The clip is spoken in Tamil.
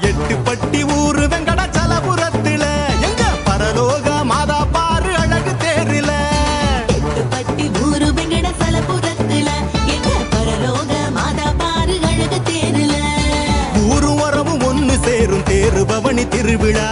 எட்டு பட்டி ஊரு வெங்கடாச்சலபுரத்துல. எங்க பரலோக மாதா பாரு அழகு தேரில. எட்டு பட்டி ஊரு வெங்கடாச்சலபுரத்துல. எங்க பரலோக மாதா பாரு அழகு தேரில. ஊரும் உறவும் ஒன்னு சேரும் தேரு பவனி திருவிழா.